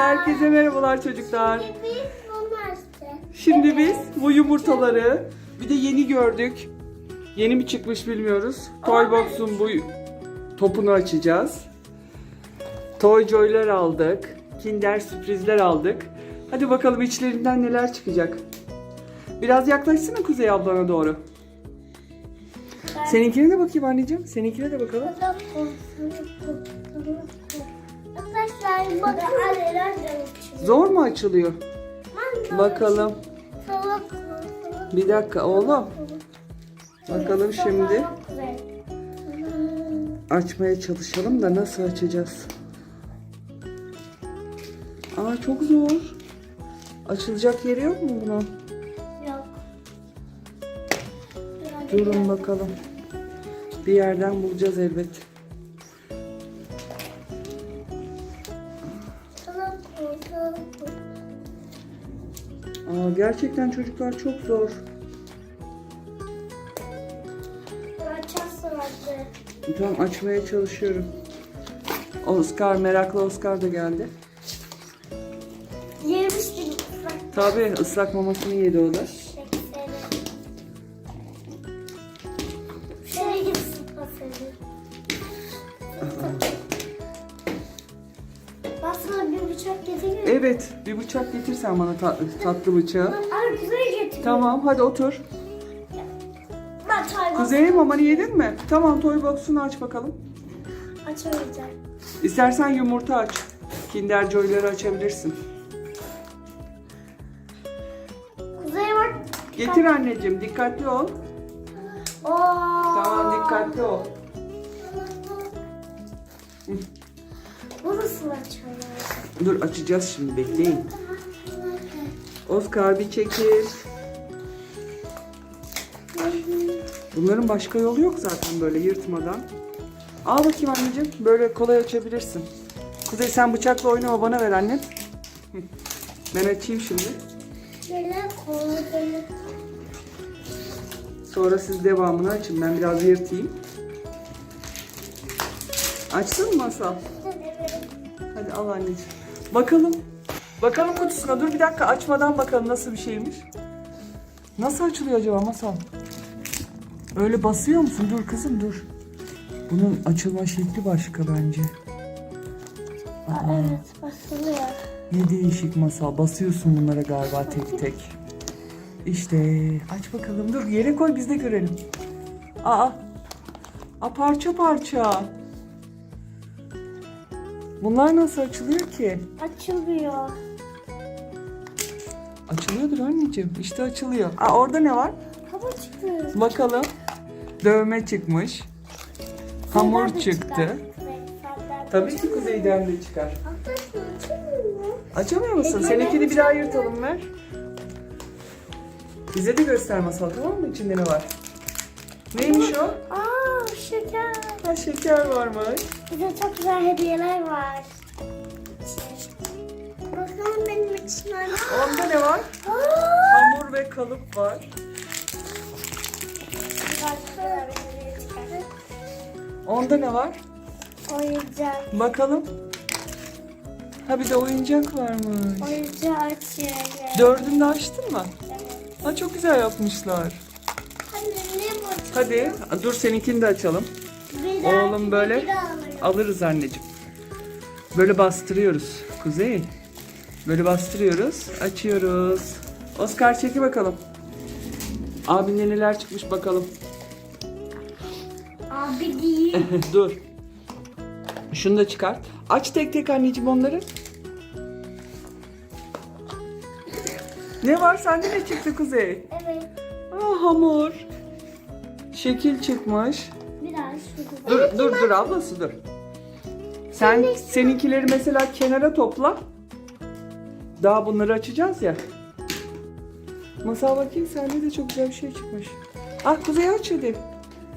Herkese merhabalar çocuklar. Şimdi biz bu yumurtaları bir de yeni gördük. Yeni mi çıkmış bilmiyoruz. Toybox'un bu topunu açacağız. Toy Joy'lar aldık. Kinder sürprizler aldık. Hadi bakalım içlerinden neler çıkacak. Biraz yaklaşsana Kuzey ablana doğru. Seninkine de bakayım anneciğim. Seninkine de bakalım. Zor mu açılıyor? Bakalım. Bir dakika oğlum. Bakalım şimdi. Açmaya çalışalım da nasıl açacağız? Aa çok zor. Açılacak yeri yok mu bunun? Yok. Durun bakalım. Bir yerden bulacağız elbet. Gerçekten çocuklar çok zor. Tamam açmaya çalışıyorum. Oscar, meraklı Oscar da geldi. Yemiştim. Tabii ıslak mamasını yedi o da. Ben sana bir bıçak getireyim. Evet, bir bıçak getirsen bana ta- tatlı bıçağı. Ay güzel getir. Tamam, hadi otur. Ben çay Kuzey mamanı yedin mi? Tamam, toy box'unu aç bakalım. açamayacağım. İstersen yumurta aç. Kinder Joy'ları açabilirsin. Kuzey bak. Getir anneciğim, dikkatli ol. Oo. Tamam, dikkatli ol. Bu nasıl? Dur açacağız şimdi, bekleyin. Oscar bir çekil. Bunların başka yolu yok zaten böyle yırtmadan. Al bakayım anneciğim, böyle kolay açabilirsin. Kuzey sen bıçakla oynama, bana ver annem. Ben açayım şimdi. Sonra siz devamını açın. Ben biraz yırtayım. Açtın mı masal? Hadi al anneciğim. Bakalım. Bakalım kutusuna. Dur bir dakika açmadan bakalım nasıl bir şeymiş. Nasıl açılıyor acaba masal? Öyle basıyor musun? Dur kızım dur. Bunun açılma şekli başka bence. Aa, Evet basılıyor. ne değişik masal. Basıyorsun bunlara galiba tek tek. İşte aç bakalım. Dur yere koy biz de görelim. Aa. Aa parça parça. Bunlar nasıl açılıyor ki? Açılıyor. Açılıyordur anneciğim. İşte açılıyor. Aa orada ne var? Hava çıktı. Bakalım. Dövme çıkmış. Hamur Senden de çıktı. çıkar. Senden de Tabii ki kuzeyden de çıkar. Arkadaşlar açılmıyor mu? Açamıyor musun? Peki, Seninkini bir daha açamıyor? yırtalım ver. Bize de göster masal tamam mı? İçinde ne var? Neymiş o? Aa şeker. Ha şeker varmış. Bize çok güzel hediyeler var. Bakalım benim için anne. Onda ne var? Hamur ve kalıp var. Onda ne var? Oyuncak. Bakalım. Ha bir de oyuncak varmış. Oyuncağı açıyorum. Dördünü de açtın mı? Ha çok güzel yapmışlar. Hadi dur seninkini de açalım. Oğlum böyle alırız anneciğim. Böyle bastırıyoruz. Kuzey. Böyle bastırıyoruz. Açıyoruz. Oscar çeki bakalım. Abinde neler çıkmış bakalım. Abi değil. Dur. Şunu da çıkart. Aç tek tek anneciğim onları. Ne var sende ne çıktı Kuzey? evet. Aa, hamur. Şekil çıkmış. Biraz şurada. Dur dur dur ablası dur. Sen seninkileri mesela kenara topla. Daha bunları açacağız ya. Masal bakayım sende de çok güzel bir şey çıkmış. Ah Kuzey aç hadi.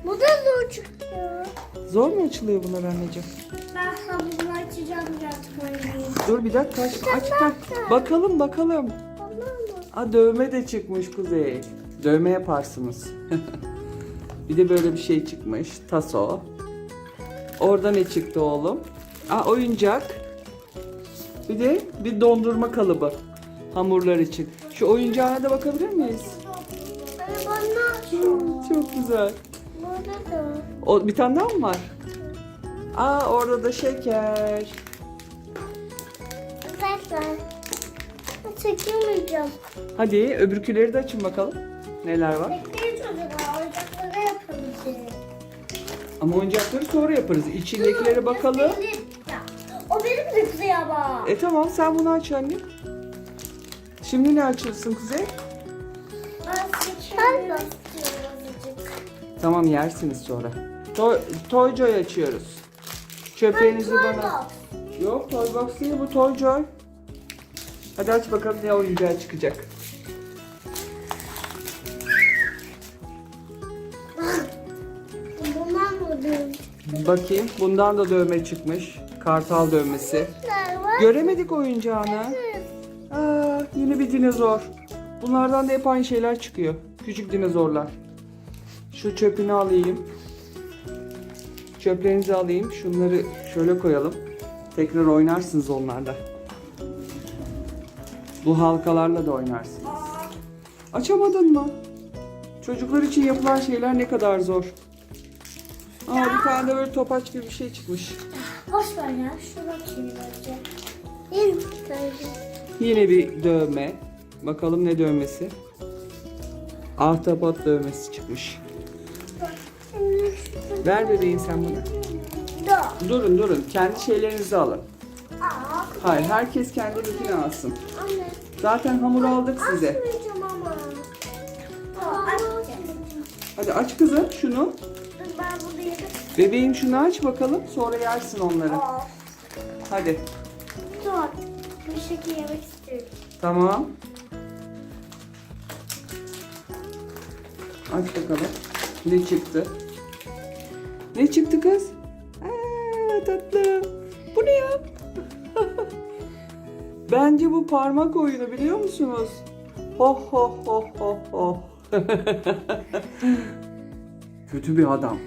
Bu da zor çıktı. Zor mu açılıyor bunlar anneciğim? Ben hamurunu açacağım biraz Dur bir dakika aç. aç bak. Bakalım bakalım. Tamam mı? Aa dövme de çıkmış Kuzey. Dövme yaparsınız. bir de böyle bir şey çıkmış. Taso. Orada ne çıktı oğlum? Aa oyuncak. Bir de bir dondurma kalıbı hamurlar için. Şu oyuncağına da bakabilir miyiz? Çok güzel. Burada da. O bir tane daha mı var? Aa orada da şeker. Çekemeyeceğim. Hadi öbürküleri de açın bakalım. Neler var? Bekleyin Ama oyuncakları sonra yaparız. İçindekilere bakalım. O benim de kuzey ama. E tamam sen bunu aç anne. Şimdi ne açıyorsun Kuzey? Ben. Tamam yersiniz sonra. Toy, Toy Joy açıyoruz. Çöplerinizi Toy bana... Box. Yok Toy Box değil bu Toy Joy. Hadi aç bakalım ne oyuncağı çıkacak. Bakayım bundan da dövme çıkmış. Kartal dövmesi. Göremedik oyuncağını. Aa, yine bir dinozor. Bunlardan da hep aynı şeyler çıkıyor. Küçük dinozorlar. Şu çöpünü alayım. Çöplerinizi alayım. Şunları şöyle koyalım. Tekrar oynarsınız onlarla. Bu halkalarla da oynarsınız. Açamadın mı? Çocuklar için yapılan şeyler ne kadar zor. Aa, bir tane de böyle topaç gibi bir şey çıkmış. Boş ver ya. Şuna bakayım önce. Yeni çıkardım. Yine bir dövme. Bakalım ne dövmesi? Ahtapot dövmesi çıkmış. Ver bebeğim sen bunu. Da. Durun durun. Kendi şeylerinizi alın. Aa, Hayır herkes kendininkini alsın. anne. Zaten hamur aldık size. Açmayacağım ama. Açmayacağım. Hadi aç kızım şunu. Ben bunu yedim. Bebeğim şunu aç bakalım. Sonra yersin onları. Aa, Hadi. dur. Bir şekil yemek istiyorum. Tamam. Aç bakalım. Ne çıktı? Ne çıktı kız? Aa, tatlı. Bu ne ya? Bence bu parmak oyunu biliyor musunuz? Ho ho ho ho ho. Kötü bir adam.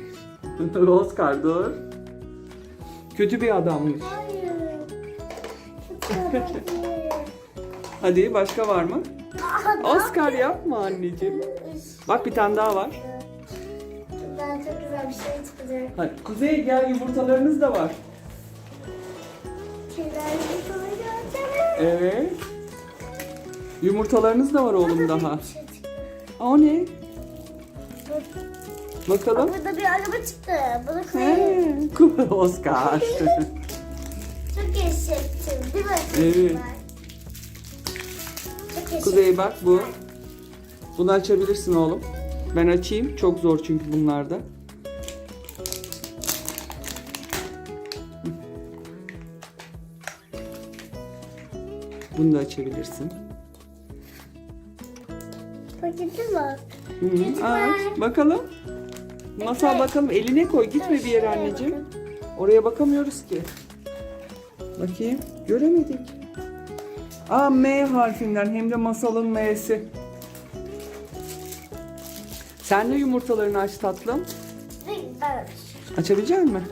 Oscar dur. Kötü bir adammış. Hayır. Hadi başka var mı? Oscar yapma anneciğim. Bak bir tane daha var. Ben çok güzel bir şey çıkacak. Hadi Kuzey gel yumurtalarınız da var. Evet. Yumurtalarınız da var oğlum daha. Şey. Aa, O ne? Bakalım. Burada bir araba çıktı. Bunu koyayım. He, Oscar. Çok yaşattım değil mi? Evet. Kuzey bak bu. Bunu açabilirsin oğlum. Ben açayım. Çok zor çünkü bunlarda. Bunu da açabilirsin. Paketi var. Hı -hı. Aç bakalım. Masal bakalım eline koy gitme bir yere anneciğim. Oraya bakamıyoruz ki. Bakayım. Göremedik. Aa M harfinden hem de masalın M'si. Sen de yumurtalarını aç tatlım. Evet. Açabilecek misin?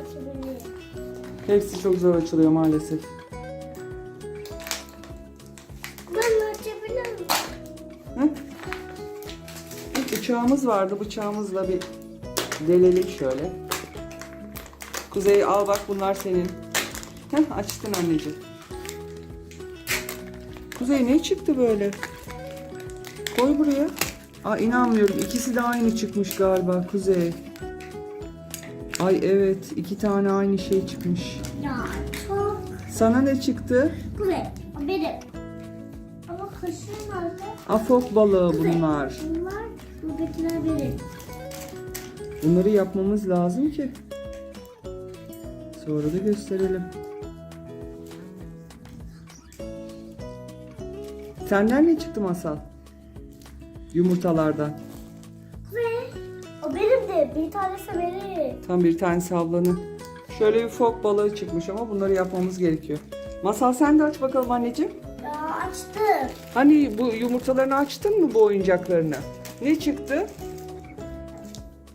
Hepsi çok zor açılıyor maalesef. Bıçağımız vardı. Bıçağımızla bir delelim şöyle. Kuzey al bak bunlar senin. Heh, açtın anneciğim. Kuzey ne çıktı böyle? Koy buraya. Aa inanmıyorum. İkisi de aynı çıkmış galiba Kuzey. Ay evet iki tane aynı şey çıkmış. Ya çok Sana ne çıktı? O benim. Ama kaşığı nerede? Afok balığı bunlar. Bunlar buradakiler benim. Bunları yapmamız lazım ki. Sonra da gösterelim. Senden ne çıktı masal? Yumurtalardan. Ve o benim de bir tanesi benim. Tam bir tanesi ablanın. Şöyle bir fok balığı çıkmış ama bunları yapmamız gerekiyor. Masal sen de aç bakalım anneciğim. Ya açtım. Hani bu yumurtalarını açtın mı bu oyuncaklarını? Ne çıktı?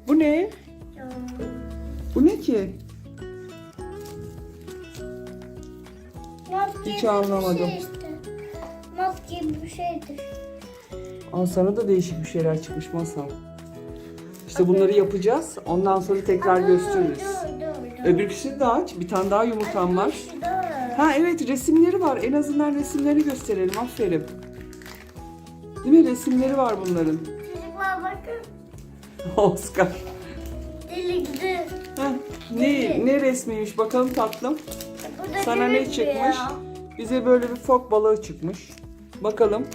Bu ne? Bu ne ki? Gibi Hiç bir anlamadım. Şey işte. Mat gibi bir şeydir. Aa, sana da değişik bir şeyler çıkmış masal. İşte bunları yapacağız. Ondan sonra tekrar Aa, gösteririz. Dur dur dur. Öbürküsünü de aç. Bir tane daha yumurtam var. Dur. Ha evet resimleri var. En azından resimlerini gösterelim. Aferin. Değil mi? Resimleri var bunların. Oscar. Delikli. Heh, ne, ne resmiymiş bakalım tatlım. Burada Sana ne çıkmış? ya. Bize böyle bir fok balığı çıkmış. Bakalım.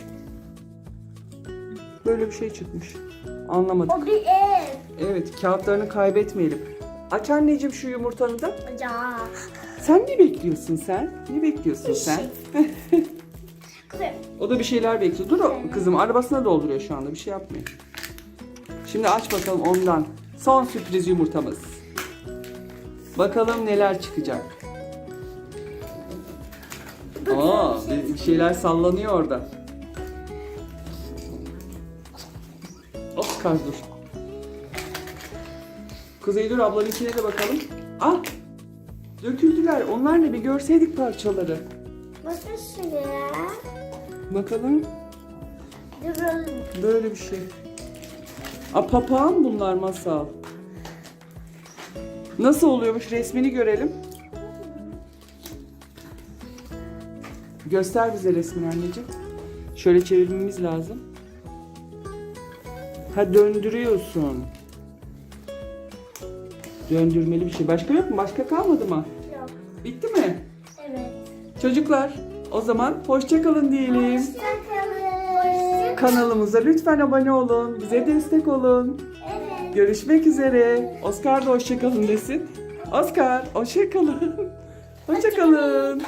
Böyle bir şey çıkmış. Anlamadım. O bir ev. Evet kağıtlarını kaybetmeyelim. Aç anneciğim şu yumurtanı da. Ya. Sen ne bekliyorsun sen? Ne bekliyorsun sen? Kızım. O da bir şeyler bekliyor. Dur o kızım arabasına dolduruyor şu anda bir şey yapmıyor. Şimdi aç bakalım ondan. Son sürpriz yumurtamız. Bakalım neler çıkacak. Aa, bir şeyler sallanıyor orada. Oscar dur. Kuzey dur ablanınkine de bakalım. Ah! Döküldüler. Onlar ne bir görseydik parçaları. Bakın şuraya. Bakalım. Böyle bir şey. A papağan bunlar masal. Nasıl oluyormuş resmini görelim. Göster bize resmini anneciğim. Şöyle çevirmemiz lazım. Ha döndürüyorsun. Döndürmeli bir şey. Başka yok mu? Başka kalmadı mı? Yok. Bitti mi? Evet. Çocuklar o zaman hoşça kalın diyelim. Hoşçakalın. Kanalımıza lütfen abone olun. Bize destek olun. Evet. Görüşmek üzere. Oscar da hoşçakalın desin. Oscar hoşçakalın. Hoşçakalın.